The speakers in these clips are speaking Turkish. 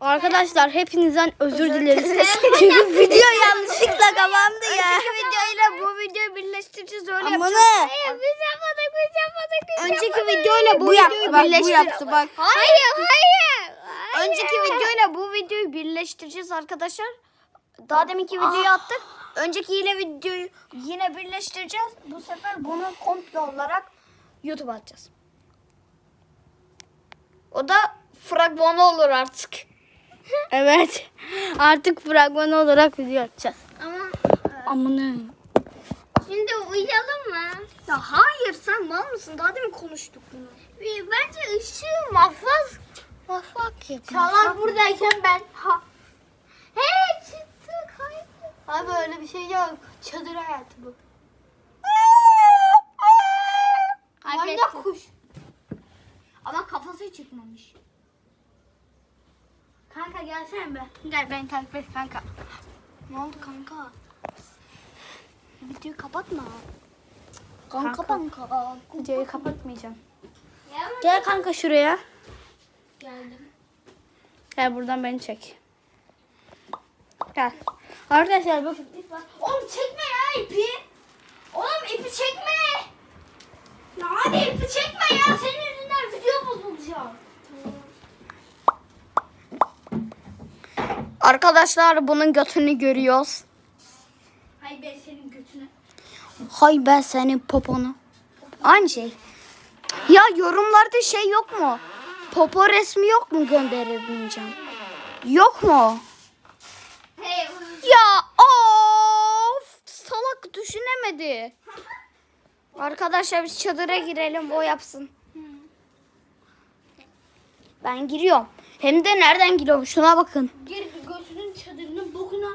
Arkadaşlar hepinizden özür dileriz. Çünkü video yanlışlıkla kapandı ya. Önceki videoyla bu videoyu birleştireceğiz öyle yapacağız. Hayır biz yapmadık biz yapmadık biz Önceki videoyla bu, Bu videoyu yaptı bak bu birleştireceğiz. yaptı bak. Hayır hayır. Önceki videoyla bu videoyu birleştireceğiz arkadaşlar. Daha deminki videoyu attık. Önceki ile videoyu yine birleştireceğiz. Bu sefer bunu komple olarak YouTube'a atacağız. O da fragmanı olur artık. Evet. Artık fragman olarak video atacağız. Ama Amına. şimdi uyuyalım mı? Ya hayır sen mal mısın? Daha demin konuştuk bunu. Bence ışığı mahfaz mahfak yapın. Çağlar buradayken ben ha. Hey çıktık hayır. Abi öyle bir şey yok. Çadır hayatı bu. Manyak kuş. Ama kafası çıkmamış. Kanka gelsene be. Gel beni takip et kanka. Ne oldu kanka? Videoyu kapatma. Kanka. kanka. Videoyu kapatmayacağım. Gel kanka şuraya. Geldim. Gel buradan beni çek. Gel. Arkadaşlar var. Oğlum çekme ya ipi. Oğlum ipi çekme. Ya hadi ipi çekme ya. Senin Arkadaşlar bunun götünü görüyoruz. Hay ben senin götünü. Hay ben senin poponu. Aynı şey. Ya yorumlarda şey yok mu? Popo resmi yok mu gönderebileceğim? Yok mu? Ya of salak düşünemedi. Arkadaşlar biz çadıra girelim o yapsın. Ben giriyorum. Hem de nereden giriyorum şuna bakın. Gir götünün çadırının bokuna.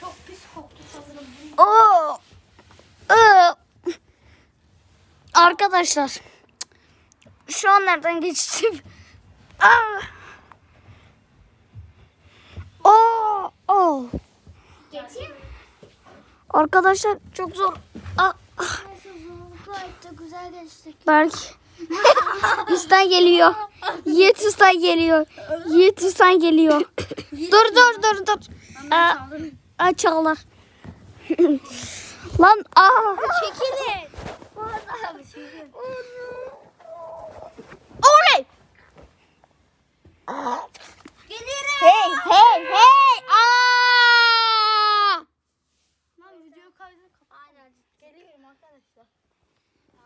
Çok pis koktu çadırın. Oo. Iı. Arkadaşlar. Şu an nereden geçtim? Oo. Oo. Geçeyim. Arkadaşlar çok zor. Ah. Gayet de güzel geçtik. Berk. Üstten geliyor. Yiğit üstten geliyor. Yiğit üstten geliyor. dur dur dur dur. Aa, aa, çağlar. Lan aa. Çekilin. Oley. Hey hey. Aa! Lan video kaydını kapat. Aynen. Geliyorum arkadaşlar.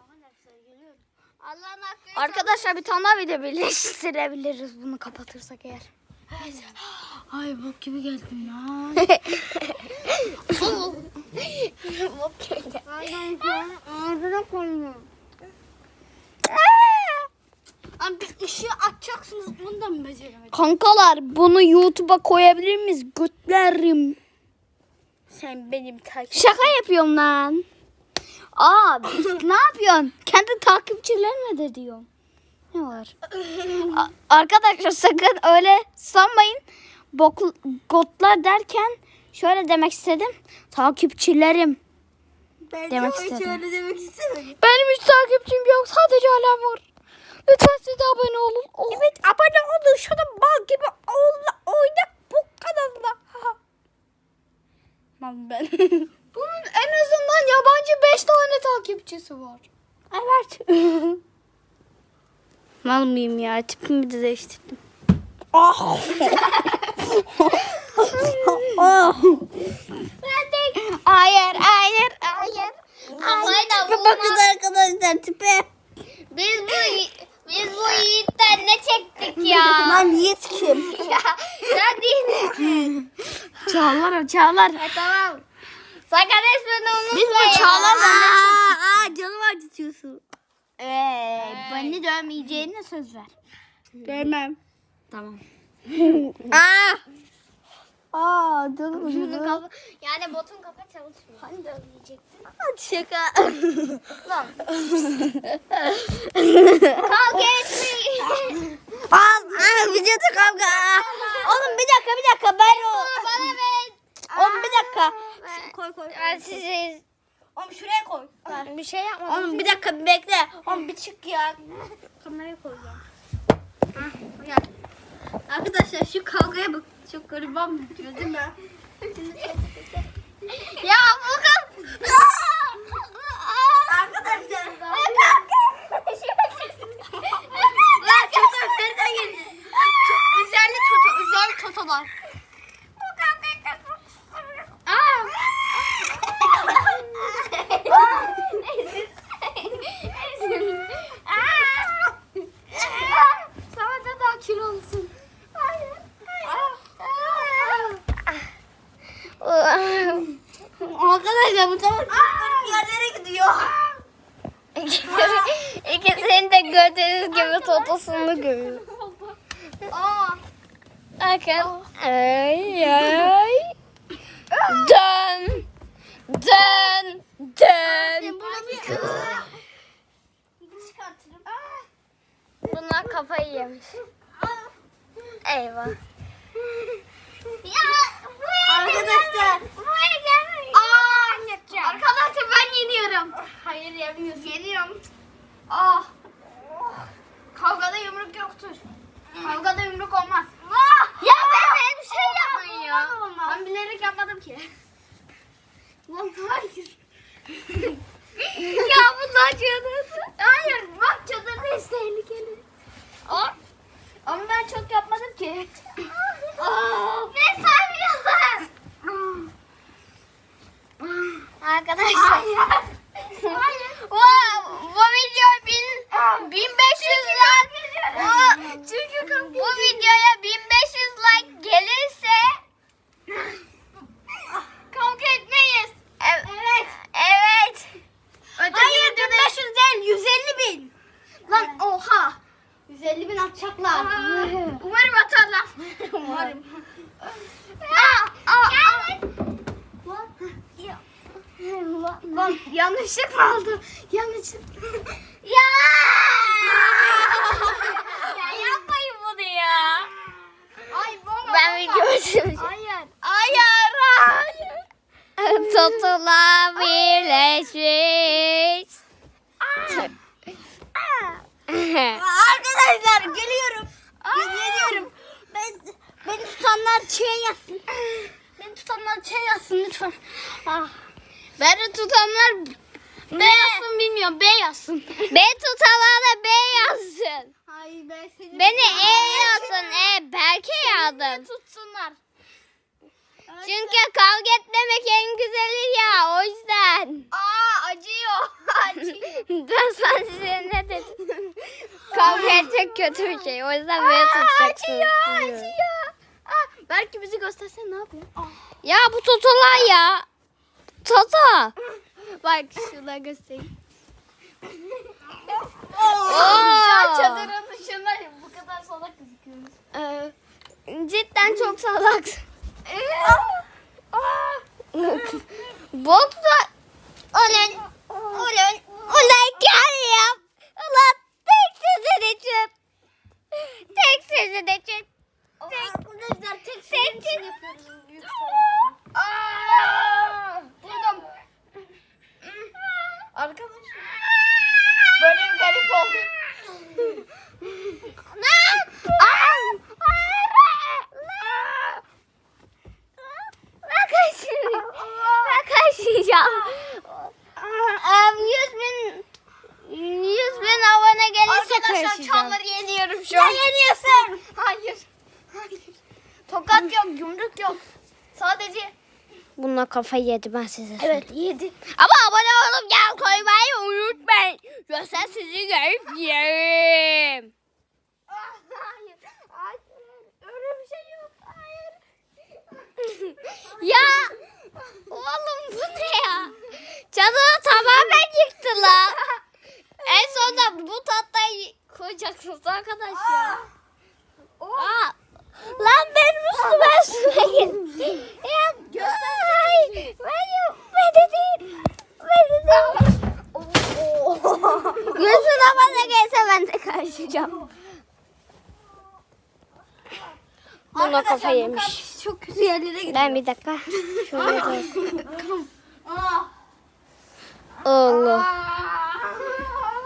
Arkadaşlar geliyorum. Allah'ın hakkı. Arkadaşlar bir tane daha video birleştirebiliriz bunu kapatırsak eğer. Ay bok gibi geldim lan. Aynen. Ağzına koyuyorum. Abi bir ışığı açacaksınız onu da mı beceremedim? Kankalar bunu YouTube'a koyabilir miyiz? Götlerim. Sen benim takip. Şaka yapıyorum lan. Aa ne yapıyorsun? Kendi takipçilerine de diyorum. Ne var? Arkadaşlar sakın öyle sanmayın. Bok, gotlar derken şöyle demek istedim. Takipçilerim. Ben Demek hiç istedim. öyle demek istemedim. Benim hiç takipçim yok. Sadece alem var. Lütfen siz de abone olun. Evet abone olun. Şurada bal gibi ol, oynak bu kanalda. Lan ben. Bunun en azından yabancı 5 tane takipçisi var. evet. Mal mıyım ya? Tipimi de değiştirdim. Ah. Hayır, hayır, hayır. Tipe bakın arkadaşlar tipe. Biz bu biz bu Yiğit'ten ne çektik ya? Lan Yiğit kim? ya sen değil. Çağlar Çağlar. tamam. Sakın ismini unutmayın. Biz bu Çağlar'la Aa, aa canım acıtıyorsun. Ee, beni dövmeyeceğine söz ver. Vermem. Tamam. Aa. Aa canım Şunu acıdı. kapa yani botun kafa çalışmıyor. Hani dövmeyecektin? Şaka. Lan. Kavga etmeyin. Aa, aa videoda kavga. Oğlum bir dakika bir dakika ben o. Bana ver. Oğlum bir dakika. Koy koy. Ya siz Oğlum şuraya koy. bir şey yapmadım. Oğlum bir dakika bir bekle. Oğlum bir çık ya. Kamerayı koyacağım. Gel. Arkadaşlar şu kavgaya bak. Çok gariban bitiyor değil mi? Ya Furkan. Arkadaşlar. Lan çocuğum nereden geldi? Çok özelli toto, özel totolar. Aa. Sana da daha kilo olsun. Arkadaşlar bu sefer çok yerlere gidiyor. İkisinin de gördüğünüz gibi totosunu görüyor. Bakın. Ay ay. Dön. Dön. Dön. Bir. Bunlar kafayı yemiş. Eyvah. Arkadaşlar. Buraya gelmeyin. Aa, Arkadaşlar ben yeniyorum. Hayır yemiyorsun. Yeniyorum. Ah. Kavgada yumruk yoktur. Kavgada yumruk olmaz. Ya ben böyle bir şey yapmayın ya. Olmaz. Ben bilerek yapmadım ki. Lan hayır. ya bunlar çadırdı. Hayır bak çadırda tehlikeli. Aa. Ama ben çok yapmadım ki. Aa. Ne saymıyorlar? Arkadaşlar. Hayır. Hayır. Wow, bu video bin, 1500 like. Bu, Çünkü bu videoya 1500 like gelirse kavga etmeyiz. Evet. Evet. Hayır 1500 değil 150 bin. Lan oha. 150 bin atacaklar. Umarım atarlar. Umarım. Lan yanlışlıkla oldu. Yanlışlıkla. ya. ya yapmayın bunu ya. Ay baba. Ben video açıyorum. Hayır. Hayır, hayır. Tutula birleşmiş. Arkadaşlar geliyorum. Geliyorum. Ben beni tutanlar şey yazsın. Beni tutanlar şey yazsın lütfen. Ah. Beni tutanlar B yazsın bilmiyorum. B yazsın. B tutanlar da B yazsın. Ay ben seni Beni E yazsın. E Berke yazın. tutsunlar. Çünkü kavga etmemek en güzeli ya. O yüzden. Aa acıyor. acıyor. Ben sana? Kavga kötü bir şey. O yüzden beni tutacaksınız. acıyor, acıyor. Aa, belki bizi göstersen ne yapıyor? Ya bu tutular ya. Toto. Bak şuna göstereyim. Şu çadırın dışındayım. Bu kadar salak gözüküyoruz. Ee, cidden çok salak. Bot da Ulan Ulan Ulan gel yap Ulan tek sizin için Tek sizin için Arkadaşlar tek Tek şey yapıyoruz. Büyük Aa! Buldum. Arkadaşlar. Böyle bir garip oldu. Ben kaçıracağım. Ben kaçıracağım. Um, 100 bin 100 bin abone gelirse Arkadaşlar karışacağım. çamları yeniyorum şu an. yeniyorsun? Hayır. Hayır. Tokat yok, yumruk yok. Sadece Bununla kafayı yedi ben size evet yedi. Ama abone olup gel koymayı unutmayın. Yoksa sizi görüp yerim. Hayır. Hayır. Öyle bir şey yok. Hayır. ya oğlum bu ne ya? Canını tamamen yıktılar. en sonunda bu tahtayı koyacaksınız arkadaş ya. Aa, lan benim üstüme sürmeyin. ya, ay, değil. Beni değil. Yüzüne bana gelse ben de karışacağım. Buna Arkadaşlar, kafa bu yemiş. kampüs Çok kötü yerlere gidiyor. Ben bir dakika. Şöyle. Aa. Allah.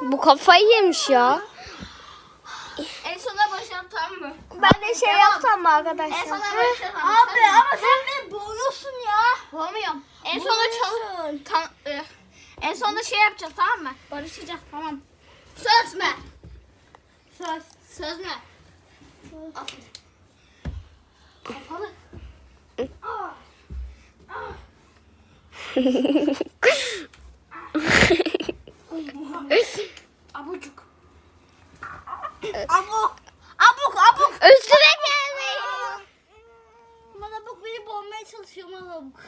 Bu kafayı yemiş ya. En sona başlam tamam mı? Ben de şey yapsam mı arkadaşlar? En sona barışalım. Abi ama sen beni boğuyorsun ya. Boğmuyorum. En sonunda çal... Tam, e, en sonunda şey yapacağız tamam mı? Barışacağız tamam. Söz mü? Söz. Söz mü? Aferin. Kapalı. Aa. Aa. Abucuk. Abuk. Abuk abuk. Üstüme gelmeyin. Bana bak beni boğmaya çalışıyor bana bak.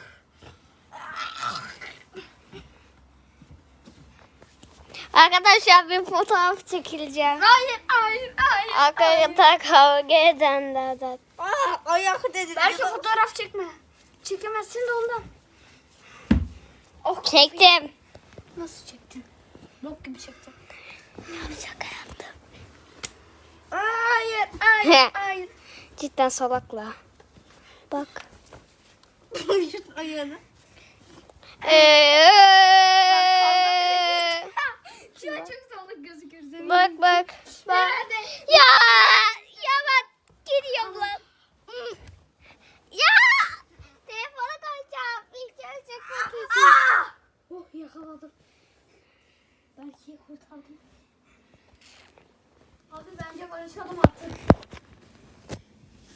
Arkadaşlar bir fotoğraf çekileceğim. Hayır, hayır, hayır. Arkadaşlar kavga edenlerden. Aa, ayak dedi. Belki fotoğraf çekme. Çekemezsin de ondan. Çektim. Nasıl çektin? Bok gibi çektin. Şaka yaptım. Hayır, hayır, hayır. Cidden salakla. Bak. Şut ayağını. Ee, Şu an çok salak gözüküyor. Zemin. bak bak. Bak. Nerede? Ya ya bak gidiyorum lan. Hmm. Ya telefonu koyacağım. Video çekmek için. Oh yakaladım. Belki kurtardım. Abi bence barışalım artık.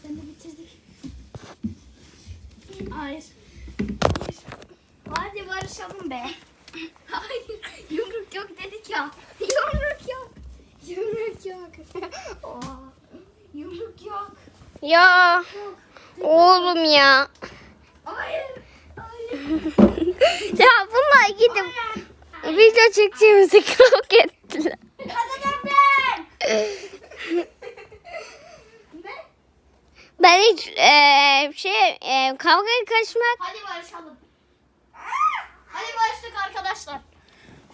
De bitirdik. Hayır. Hayır. Hadi barışalım be. Hayır. Yumruk yok dedik ya. Yumruk yok. Yumruk yok. Oha. Yumruk yok. Ya oğlum ya. Hayır. Hayır. ya bunlar gidip video çekeceğimizi kavga ettiler. Ben. ne? Ben hiç eee, şey eee, kavgaya karışmak. Hadi barışalım. Hadi barıştık arkadaşlar.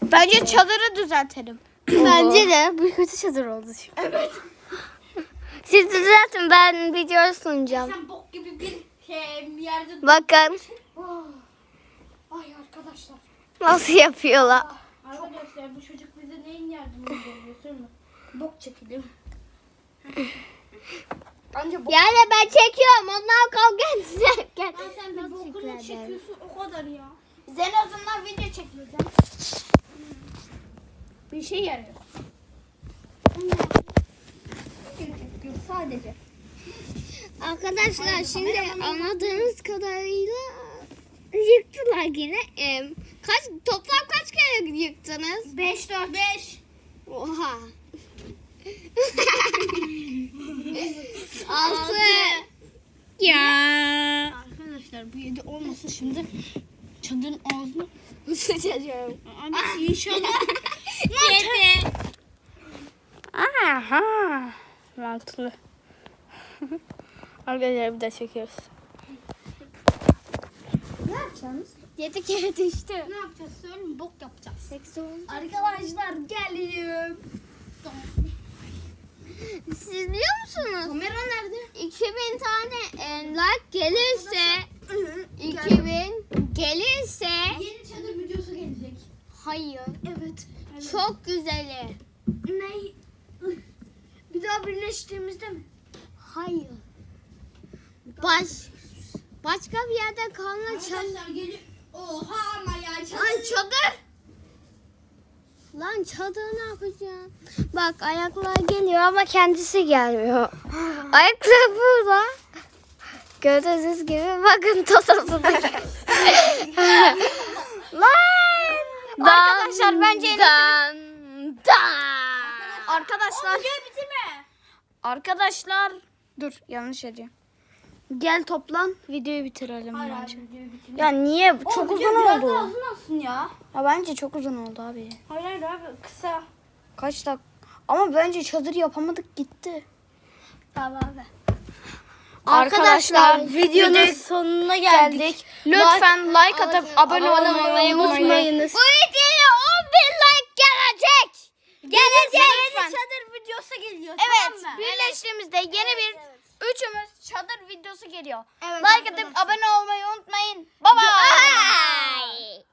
Bence çadırı düzeltelim. Bence de bu kötü çadır oldu şimdi. Evet. Siz düzeltin ben video sunacağım. Sen bok gibi bir şey, yerde... Bakın Oh. Ay arkadaşlar. nasıl yapıyorlar. Arkadaşlar bu çocuk bize neyin yardımını veriyor. Bok çekelim. Anca bok. Yani ben çekiyorum onlar kavga ederken. Ha, sen de bokunu çekiyorsun o kadar ya. Biz en azından video çekiyoruz ya. Bir şey yarıyor. Sadece. Arkadaşlar şimdi anladığınız kadarıyla yıktılar yine. Ee, kaç toplam kaç kere yıktınız? 5 4 5. Oha. Altı. Ya. Arkadaşlar bu 7 olmasın şimdi çadırın ağzını Sıçacağım. Abi inşallah. Yedi. Aha. Mantıklı. Arkadaşlar bir de çekiyoruz. ne yapacaksınız? Yedi kere düştü. Ne yapacağız? Söyleyeyim bok yapacağız. Oldu. Arkadaşlar geliyorum. Siz biliyor musunuz? Kamera nerede? 2000 tane e, like gelirse 2000 gelirse Yeni çadır videosu gelecek. hayır Evet. çok güzeli. Ne? Bir daha birleştiğimizde mi? Hayır. Baş başka bir yerde kalma çadır. Arkadaşlar geliyor. Oha ama ya çadır. Lan çadır. Lan çadır ne yapacağım? Bak ayaklar geliyor ama kendisi gelmiyor. Ayaklar burada. Gördüğünüz gibi bakın tosası Lan. Arkadaşlar, bence en dan, dan. Arkadaşlar. Arkadaşlar. Dur yanlış yazıyorum. Gel toplan videoyu bitirelim Hayır bence. abi videoyu bitirme. Ya niye? Çok uzun Biraz oldu. daha uzun olsun ya. Ya bence çok uzun oldu abi. Hayır hayır abi kısa. Kaç dak? Ama bence çadır yapamadık gitti. Tamam abi. Arkadaşlar, videonun video- sonuna geldik. Geldik. Lütfen like atıp abone olmayı unutmayınız. Bu videoya 11 like gelecek. Gelecek. Lütfen. çadır videosu geliyor Evet, tamam mı? birleştiğimizde yeni bir üçümüz çadır videosu geliyor. Evet, like atıp abone olmayı unutmayın. Bye bye. Bye.